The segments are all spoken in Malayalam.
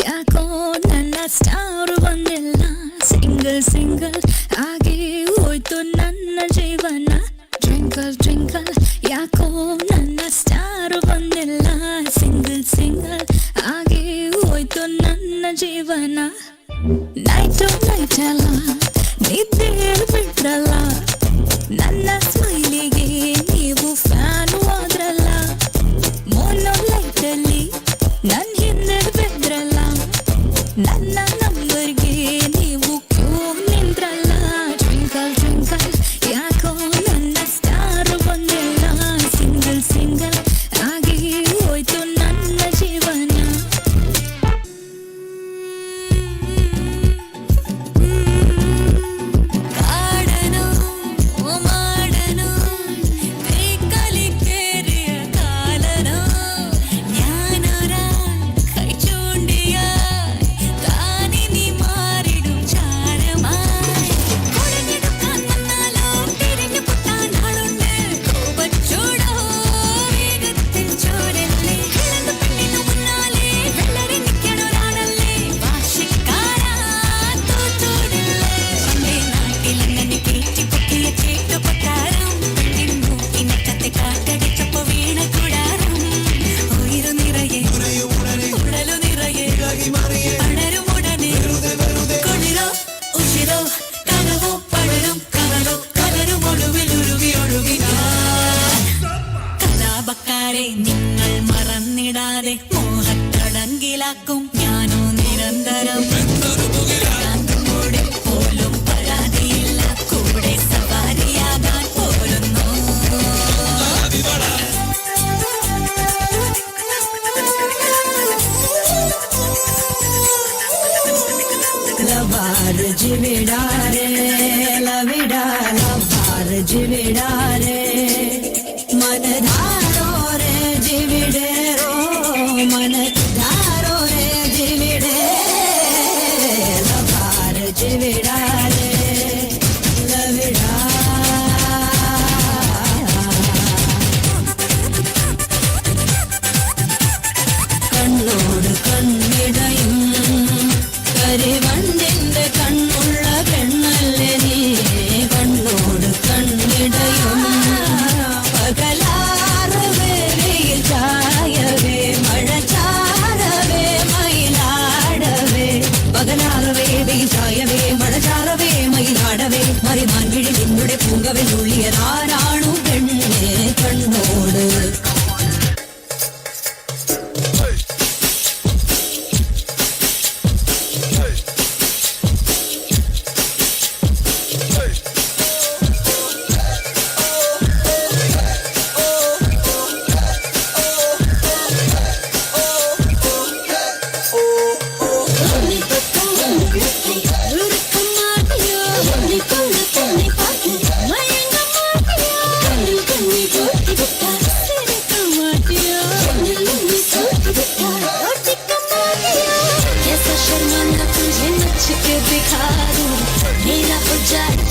ಯಾಕೋ ನನ್ನ ಸ್ಟಾರು ಬಂದಿಲ್ಲ ಸಿಂಗಲ್ ಸಿಂಗಲ್ ಆಗಿ ಹೋಯ್ತು ನನ್ನ ಜೀವನ ಟ್ವಿಂಕಲ್ ಟ್ವಿಂಕಲ್ ಯಾಕೋ ನನ್ನ ಸ್ಟಾರು ಬಂದಿಲ್ಲ ಸಿಂಗಲ್ ಸಿಂಗಲ್ ಆಗಿ ಹೋಯ್ತು ನನ್ನ ಜೀವನ ನೈಟು ನೈಟ್ ಎಲ್ಲ ನಿದ್ದೆ ಹೇಳ್ಬಿಟ್ರಲ್ಲ ನನ್ನ ಸುಯ നടക്കും. ഞാനോ നിരന്തരം ലവാർജ് വിടാരേ ലവിടാ ലവാർജ് വിടാരേ. பாரஜி விடாதே விடா கண்ணோடு கண்ணிடையும் கருவ and out of it. 자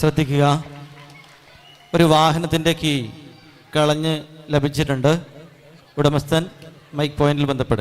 ശ്രദ്ധിക്കുക. ഒരു വാഹനത്തിന്റെ കീ കളഞ്ഞ് ലഭിച്ചിട്ടുണ്ട്. ഉടമസ്ഥൻ മൈക്ക് പോയിന്റിൽ ബന്ധപ്പെടുക.